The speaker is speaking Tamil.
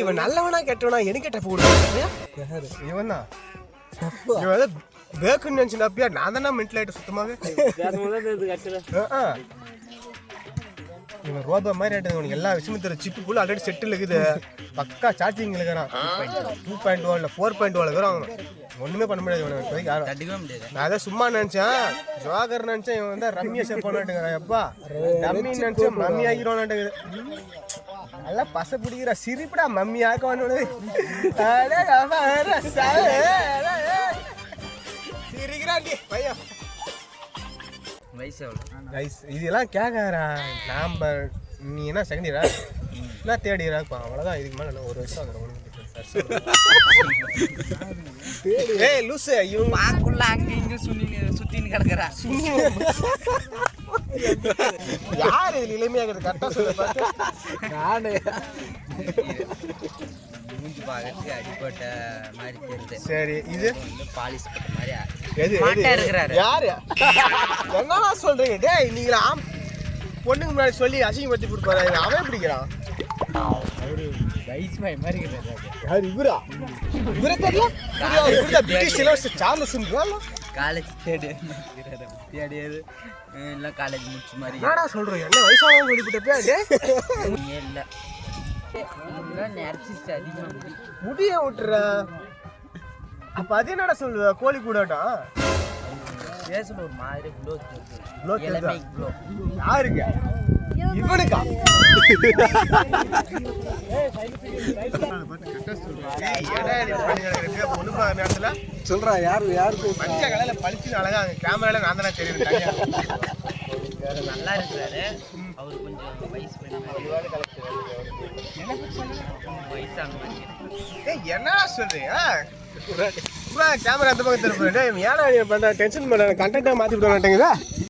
இவன் நல்லவனா கெட்டவனா எனக்கு டப்பு கொடுக்குறேன் இவன் தான் இவன் பேக்குன்னு நினச்சினாப்பியா நான் தானே மென்டல் ஆகிட்டு சுத்தமாகவே. இவன் ரோபா மாதிரி ஆயிட்டு உனக்கு எல்லா விஷயமும் தெரியும். சிப்பு புல் ஆல்ரெடி செட்டில் இருக்குது. பக்கா சார்ஜிங் இருக்கிறான். டூ பாயிண்ட் இல்லை ஃபோர் பாயிண்ட் ஓவில் இருக்கிறான் ஒன்றுமே பண்ண முடியாது இவனை. தட்டிக்கவே முடியாது. நான் அதை சும்மா நினைச்சேன். ஜோகர் நினைச்சேன். இவன் வந்து ரம்யா ஷேப் பண்ணாட்டுங்கிறான் எப்பா? ரம்மி நினைச்சேன் மம்மி ஆகிரோனாட்டுங்குது நல்லா பச பிடிக்கிற சிரிப்புடா மம்மி ஆக்க வந்து சிரிக்கிறாண்டி பையன். வயசு இதெல்லாம் கேட்காரா நாம நீ என்ன செகண்ட் இயரா நான் தேர்ட் இயரா அவ்வளோதான் இதுக்கு மேலே ஒரு வருஷம் வந்துடும் ஏய் லூசு இவங்க பாக்குள்ள அங்க இங்க சுத்தி சுத்தின்னு கிடக்குறா. யார் இது இளமையாகிறது கரெக்டாக சொல்ல பார்த்து நானு. மூஞ்சி அடிப்பட்ட மாதிரி தெரியுது. சரி இது? பாலிஷ் போட்ட மாதிரி எது மாட்டா எது? இருக்கிறாரு. யாரு? என்னடா சொல்றீங்க? டேய் நீங்களா பொண்ணுக்கு முன்னாடி சொல்லி அசிங்கப்படுத்தி கொடுப்பாரு அவன் பிடிக்கிறான் வயசு மாதிரி மாதிரி கிடையாது யார் இவரா? இவரே தெரியல இவர்தான் பிரிட்டிஷ் இளவரசர் சார்லஸ் காலேஜ் தேடி. தேடி எல்லாம் காலேஜ் முடிச்ச மாதிரி. என்னடா சொல்றீங்க என்ன டேய் நீங்க இல்ல. முடிய விட்டுற. அப்ப அது என்னடா சொல்லுவ? கோழி கூடாட்டம் ஃபேஸில் ஒரு மாதிரி க்ளோ தெரியுதா? இளமை க்ளோ யாருங்க? இவனுக்கா? சொல்றா யாரு யாருக்கு மஞ்ச கலையில பளிச்சுன்னு அழகா கேமரால நான் தானே தெரியுது தனியா. நல்லா இருக்கிறாரு அவர் கொஞ்சம் வயசு வயசான என்னடா சொல்றீங்க? கேமரா அந்த பக்கம் திருப்பி ஏன்னா நீ பண்ணுற டென்ஷன் பண்ண கண்டென்ட்டாக மாற்றி விட மாட்டேங்குதா.